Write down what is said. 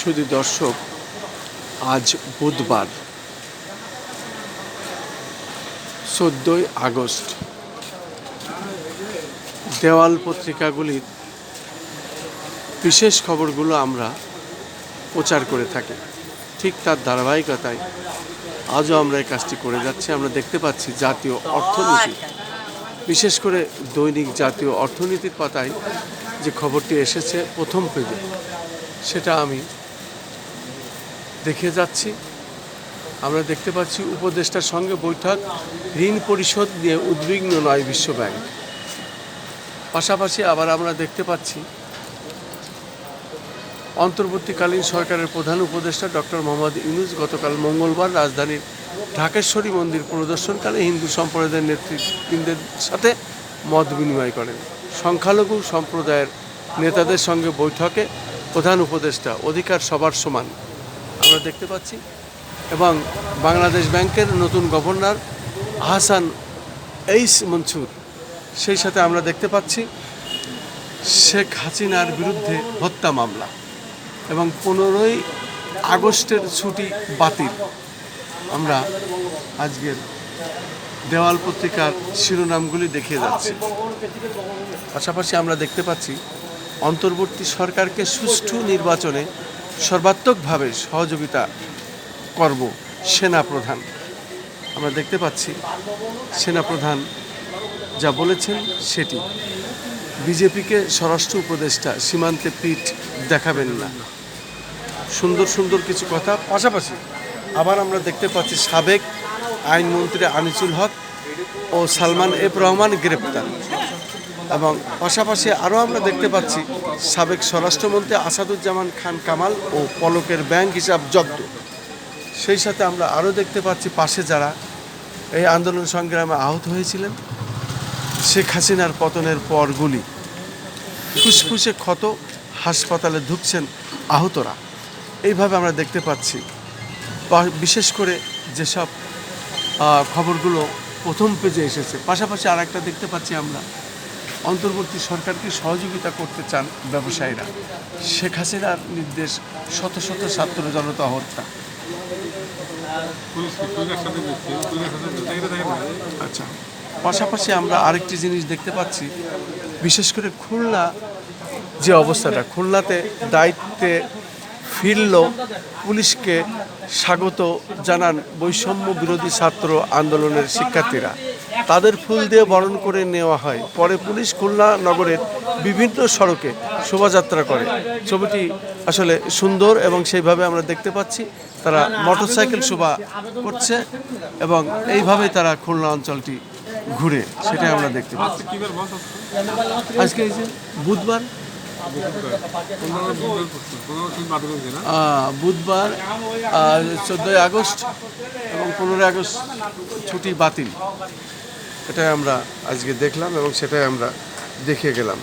শুধু দর্শক আজ বুধবার চোদ্দোই আগস্ট দেওয়াল পত্রিকাগুলির বিশেষ খবরগুলো আমরা প্রচার করে থাকি। ঠিক তার ধারাবাহিকতায় আজও আমরা এই কাজটি করে যাচ্ছি। আমরা দেখতে পাচ্ছি জাতীয় অর্থনীতি। বিশেষ করে দৈনিক জাতীয় অর্থনীতির পাতায় যে খবরটি এসেছে প্রথম পেজে, সেটা আমি দেখে যাচ্ছি। আমরা দেখতে পাচ্ছি উপদেষ্টার সঙ্গে বৈঠক, ঋণ পরিশোধ নিয়ে উদ্বিগ্ন নয় বিশ্বব্যাংক পাশাপাশি আবার আমরা দেখতে পাচ্ছি, অন্তর্বর্তীকালীন সরকারের প্রধান উপদেষ্টা ডক্টর মোহাম্মদ ইউনুস গতকাল মঙ্গলবার রাজধানীর ঢাকেশ্বরী মন্দির পরিদর্শনকালে হিন্দু সম্প্রদায়ের নেতৃবৃন্দের সাথে মত বিনিময় করেন। সংখ্যালঘু সম্প্রদায়ের নেতাদের সঙ্গে বৈঠকে প্রধান উপদেষ্টা অধিকার সবার সমান। আমরা দেখতে পাচ্ছি। এবং বাংলাদেশ ব্যাংকের নতুন গভর্নর আহসান এইস মনসুর, সেই সাথে আমরা দেখতে পাচ্ছি শেখ হাসিনার বিরুদ্ধে হত্যা মামলা এবং পনেরোই আগস্টের ছুটি বাতিল। আমরা আজকের দেওয়াল পত্রিকার শিরোনামগুলি দেখিয়ে যাচ্ছি। পাশাপাশি আমরা দেখতে পাচ্ছি, অন্তর্বর্তী সরকারকে সুষ্ঠু নির্বাচনে সর্বাত্মকভাবে সহযোগিতা করব সেনা প্রধান আমরা দেখতে পাচ্ছি সেনা প্রধান যা বলেছেন সেটি। বিজেপিকে স্বরাষ্ট্র উপদেষ্টা সীমান্তে পিঠ দেখাবেন না। সুন্দর সুন্দর কিছু কথা। পাশাপাশি আবার আমরা দেখতে পাচ্ছি সাবেক আইনমন্ত্রী আনিসুল হক ও সালমান এফ রহমান গ্রেপ্তার। এবং পাশাপাশি আরও আমরা দেখতে পাচ্ছি সাবেক স্বরাষ্ট্রমন্ত্রী আসাদুজ্জামান খান কামাল ও পলকের ব্যাংক হিসাব জব্দ। সেই সাথে আমরা আরও দেখতে পাচ্ছি পাশে যারা এই আন্দোলন সংগ্রামে আহত হয়েছিলেন, শেখ হাসিনার পতনের পর গুলি ফুসফুসে ক্ষত, হাসপাতালে ঢুকছেন আহতরা। এইভাবে আমরা দেখতে পাচ্ছি। বিশেষ করে যেসব খবরগুলো প্রথম পেজে এসেছে, পাশাপাশি আর একটা দেখতে পাচ্ছি আমরা। অন্তর্বর্তী সরকারকে সহযোগিতা করতে চান ব্যবসায়ীরা। শেখ হাসিনার নির্দেশ শত শত ছাত্র জনতা হত্যা। আচ্ছা পাশাপাশি আমরা আরেকটি জিনিস দেখতে পাচ্ছি। বিশেষ করে খুলনা যে অবস্থাটা খুলনাতে দায়িত্বে ফিরল পুলিশকে স্বাগত জানান বৈষম্য বিরোধী ছাত্র আন্দোলনের শিক্ষার্থীরা। তাদের ফুল দিয়ে বরণ করে নেওয়া হয়। পরে পুলিশ খুলনা নগরের বিভিন্ন সড়কে শোভাযাত্রা করে। ছবিটি আসলে সুন্দর এবং সেইভাবে আমরা দেখতে পাচ্ছি। তারা মোটরসাইকেল শোভা করছে এবং এইভাবেই তারা খুলনা অঞ্চলটি ঘুরে, সেটাই আমরা দেখতে পাচ্ছি। আজকে এই যে বুধবার? বুধবার চোদ্দোই আগস্ট এবং পনেরোই আগস্ট ছুটি বাতিল। এটাই আমরা আজকে দেখলাম এবং সেটাই আমরা দেখে গেলাম।